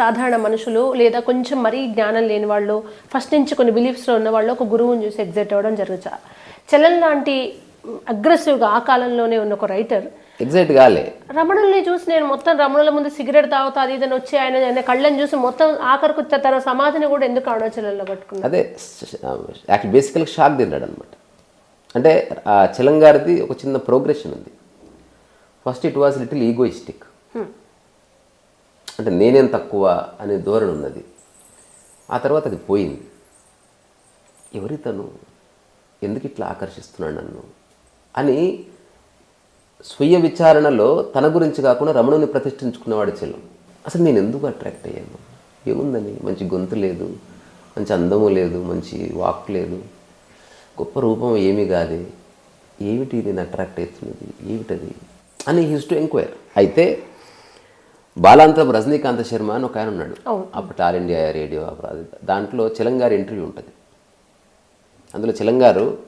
సాధారణ మనుషులు లేదా కొంచెం మరీ జ్ఞానం లేని వాళ్ళు ఫస్ట్ నుంచి కొన్ని బిలీఫ్స్లో ఉన్న వాళ్ళు ఒక గురువుని చూసి ఎగ్జైట్ అవ్వడం జరుగుతా చలన్ లాంటి అగ్రెసివ్గా ఆ కాలంలోనే ఉన్న ఒక రైటర్ ఎగ్జాక్ట్ కాలే. రమణుల్ని చూసి నేను మొత్తం రమణుల ముందు సిగరెట్ తాగుతా అది ఇదని వచ్చి ఆయన ఆయన కళ్ళని చూసి మొత్తం ఆఖరికి తన సమాధిని కూడా ఎందుకు అరుణాచలంలో కట్టుకున్నాను అదే యాక్చువల్ బేసికల్గా షాక్ తిన్నాడు అనమాట అంటే ఆ చిలంగారిది ఒక చిన్న ప్రోగ్రెషన్ ఉంది. First it was little egoistic అంటే నేనేం తక్కువ అనే ధోరణి ఉన్నది. ఆ తర్వాత అది పోయింది. ఎవరి తను ఎందుకు ఇట్లా ఆకర్షిస్తున్నాడు నన్ను? అని స్వీయ విచారణలో తన గురించి కాకుండా రమణుని ప్రతిష్ఠించుకున్నవాడు చెల్లం. అసలు నేను ఎందుకు అట్రాక్ట్ అయ్యాను? ఏముందని మంచి గొంతు లేదు మంచి అందము లేదు మంచి వాక్ లేదు. గొప్ప రూపం ఏమీ కాదు. ఏమిటి నేను అట్రాక్ట్ అవుతున్నది? ఏమిటది? అని హిస్ టు ఎంక్వైర్. అయితే బాలాంతరం రజనీకాంత శర్మ అని ఒక ఆయన ఉన్నాడు. అప్పుడు ఆల్ ఇండియా రేడియో దాంట్లో చిలంగారి ఇంటర్వ్యూ ఉంటుంది. అందులో చిలంగారు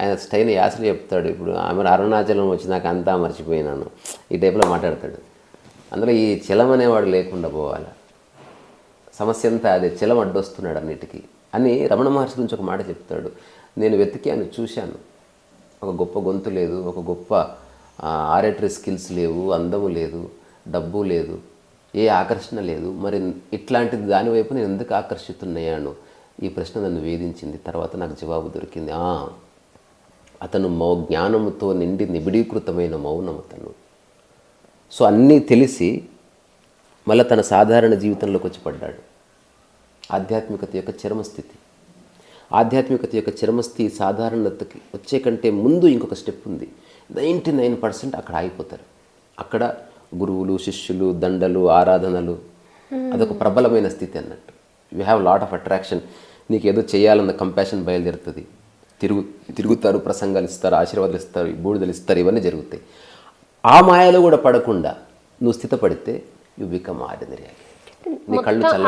ఆయన స్టైల్ యాసలు చెప్తాడు. ఇప్పుడు ఆమె అరుణాచలం వచ్చి నాకు అంతా మర్చిపోయినాను. ఈ టైప్లో మాట్లాడతాడు. అందులో ఈ చలం అనేవాడు లేకుండా పోవాలి? సమస్య అంతా అదే చలం అడ్డొస్తున్నాడు అన్నిటికీ అని రమణ మహర్షి గురించి ఒక మాట చెప్తాడు. నేను వెతికాను చూశాను. ఒక గొప్ప గొంతు లేదు ఒక గొప్ప ఆరేటరీ స్కిల్స్ లేవు అందము లేదు డబ్బు లేదు. ఏ ఆకర్షణ లేదు. మరి ఇట్లాంటిది దానివైపు నేను ఎందుకు ఆకర్షితున్నాయాను? ఈ ప్రశ్న నన్ను వేధించింది. తర్వాత నాకు జవాబు దొరికింది. ఆ, అతను మౌ జ్ఞానముతో నిండి నిబిడీకృతమైన మౌనం అతను. సో అన్నీ తెలిసి మళ్ళీ తన సాధారణ జీవితంలోకి వచ్చి పడ్డాడు. ఆధ్యాత్మికత యొక్క చరమస్థితి. ఆధ్యాత్మికత యొక్క చరమస్థితి సాధారణతకి వచ్చే కంటే ముందు ఇంకొక స్టెప్ ఉంది. నైంటీ నైన్ పర్సెంట్ అక్కడ ఆగిపోతారు. అక్కడ గురువులు శిష్యులు దండలు ఆరాధనలు. అదొక ప్రబలమైన స్థితి అన్నట్టు. You have lot of attraction నీకు ఏదో చేయాలన్న కంపాషన్ బయలుదేరుతుంది. తిరుగు తిరుగుతారు ప్రసంగాలు ఇస్తారు ఆశీర్వాదాలు ఇస్తారు బూడిదలు ఇస్తారు ఇవన్నీ జరుగుతాయి. ఆ మాయలో కూడా పడకుండా నువ్వు స్థితపడితే యు బికమ్ ఆర్డినరీ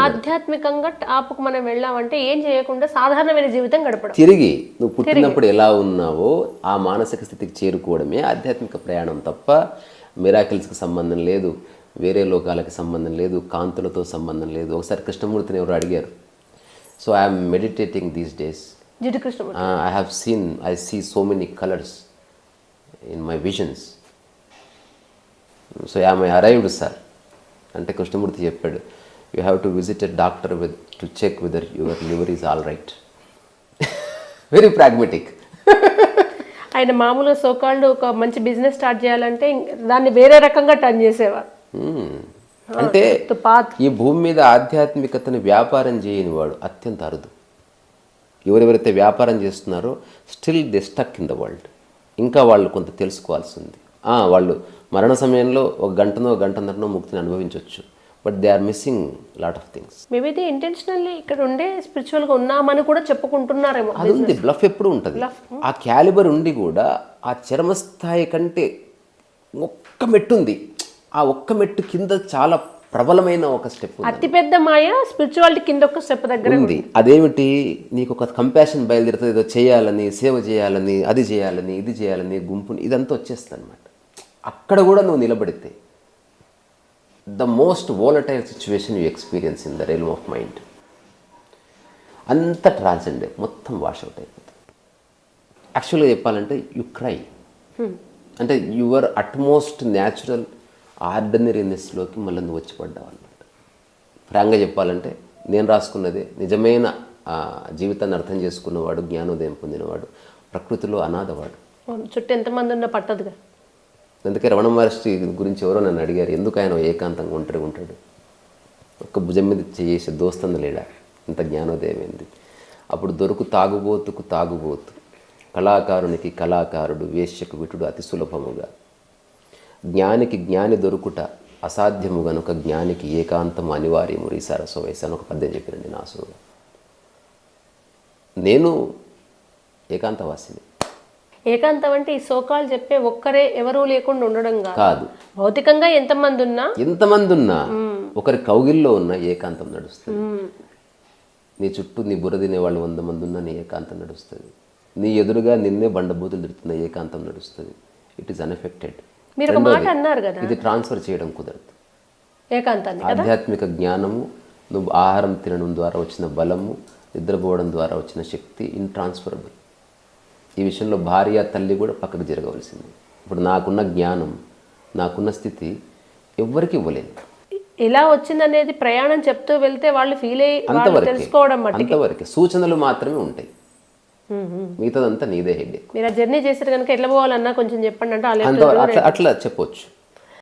ఆధ్యాత్మికంగా టాప్కు మనం వెళ్ళామంటే ఏం చేయకుండా సాధారణమైన జీవితం గడపడం. తిరిగి నువ్వు పుట్టినప్పుడు ఎలా ఉన్నావో ఆ మానసిక స్థితికి చేరుకోవడమే ఆధ్యాత్మిక ప్రయాణం తప్ప మిరాకిల్స్కి సంబంధం లేదు వేరే లోకాలకి సంబంధం లేదు కాంతులతో సంబంధం లేదు. ఒకసారి కృష్ణమూర్తిని ఎవరు అడిగారు. So I'm meditating these days I have seen I see so many colours in my visions so I arrived sir అంటే కృష్ణమూర్తి చెప్పాడు you have to visit a doctor with to check whether your liver is all right very pragmatic ఆయన మామూలుగా సోకాళ్ళు ఒక మంచి business start చేయాలంటే దాన్ని వేరే రకంగా టర్న్ చేసేవారు. అంటే ఈ భూమి మీద ఆధ్యాత్మికతను వ్యాపారం చేయని వాడు అత్యంత అరుదు. ఎవరెవరైతే వ్యాపారం చేస్తున్నారో still they stuck in the world. ఇంకా వాళ్ళు కొంత తెలుసుకోవాల్సి ఉంది వాళ్ళు మరణ సమయంలో ఒక గంటనో గంటన్నరనో ముక్తిని అనుభవించవచ్చు but they are missing lot of things. Maybe ఇది ఇంటెన్షనల్లీ ఇక్కడ ఉండే స్పిరిచువల్గా ఉన్నామని కూడా చెప్పుకుంటున్నారేమో అది ఉంది. బ్లఫ్ ఎప్పుడు ఉంటుంది. ఆ క్యాలిబర్ ఉండి కూడా ఆ చర్మస్థాయి కంటే ఒక్క మెట్టు ఉంది. ఆ ఒక్క మెట్టు కింద చాలా ప్రబలమైన ఒక స్టెప్ అతిపెద్ద మాయ స్పిరిచువాలిటీ కింద ఒక స్టెప్ దగ్గర ఉంది. అదేమిటి? నీకు ఒక కంపాషన్ బయలుదేరుతుంది. ఏదో చేయాలని సేవ చేయాలని అది చేయాలని ఇది చేయాలని గుంపుని ఇదంతా వచ్చేస్తుంది అనమాట అక్కడ కూడా నువ్వు నిలబడితే the most volatile situation you experience in the real of mind అంత ట్రాన్సెండే మొత్తం వాష్ అవుట్ అయిపోతుంది. యాక్చువల్గా చెప్పాలంటే యు క్రై అంటే యువర్ అట్మోస్ట్ న్యాచురల్ ఆర్డినరీనెస్లోకి మళ్ళీ నువ్వు వచ్చి పడ్డావు అనమాట ఫ్రాంక్గా చెప్పాలంటే నేను రాసుకున్నదే నిజమైన జీవితాన్ని అర్థం చేసుకున్నవాడు జ్ఞానోదయం పొందినవాడు ప్రకృతిలో అనాథవాడు. చుట్టూ ఎంతమంది ఉన్నా పట్టదుగా. అందుకే రమణ మహర్షి గురించి ఎవరో నన్ను అడిగారు ఎందుకు ఆయన ఏకాంతంగా ఒంటరిగా ఉంటాడు? ఒక్క భుజం మీద చేసే దోస్తంది లేడా? ఇంత జ్ఞానోదయం ఏంది? అప్పుడు దొరుకు తాగుబోతుకు తాగుబోతు కళాకారునికి కళాకారుడు వేశ్యకు విటుడు అతి సులభముగా. జ్ఞానికి జ్ఞాని దొరుకుట అసాధ్యము గనుక జ్ఞానికి ఏకాంతం అనివార్యము. రీ సరస్వ వయసు అని ఒక పద్యం చెప్పినండి నాసురుడు నేను ఏకాంతవాసిని. ఏకాంతం అంటే ఈ సోకాలు చెప్పే ఒక్కరే ఎవరూ లేకుండా ఉండడం కాదు. భౌతికంగా ఎంతమంది ఉన్నా ఎంతమంది ఉన్నా ఒకరి కౌగిల్లో ఉన్న ఏకాంతం నడుస్తుంది. నీ చుట్టూ నీ బుర్ర తినే వాళ్ళు వంద మంది ఉన్నా నీ ఏకాంతం నడుస్తుంది. నీ ఎదురుగా నిన్నే బండబూతులు తిడుతున్న ఏకాంతం నడుస్తుంది. ఇట్ ఈస్ అన్ఎఫెక్టెడ్ మీరు ఒక మాట అన్నారు కదా? ఇది ట్రాన్స్ఫర్ చేయడం కుదరదు. ఏకాంతాన్ని ఆధ్యాత్మిక జ్ఞానము నువ్వు ఆహారం తినడం ద్వారా వచ్చిన బలము నిద్రపోవడం ద్వారా వచ్చిన శక్తి ఇన్ట్రాన్స్ఫరబుల్ ఈ విషయంలో భార్య తల్లి కూడా పక్కకు జరగవలసింది. ఇప్పుడు నాకున్న జ్ఞానం నాకున్న స్థితి ఎవ్వరికి ఇవ్వలేను ఎలా వచ్చిందనేది ప్రయాణం చెప్తూ వెళ్తే వాళ్ళు ఫీల్ అయ్యి తెలుసుకోవడం అంతవరకే. సూచనలు మాత్రమే ఉంటాయి. మిగతాదంతా నీదే హెడ్. మీరు ఆ జర్నీ చేసారు కనుక ఎట్లా పోవాలన్నా కొంచెం చెప్పండి అంటే అట్లా చెప్పొచ్చు.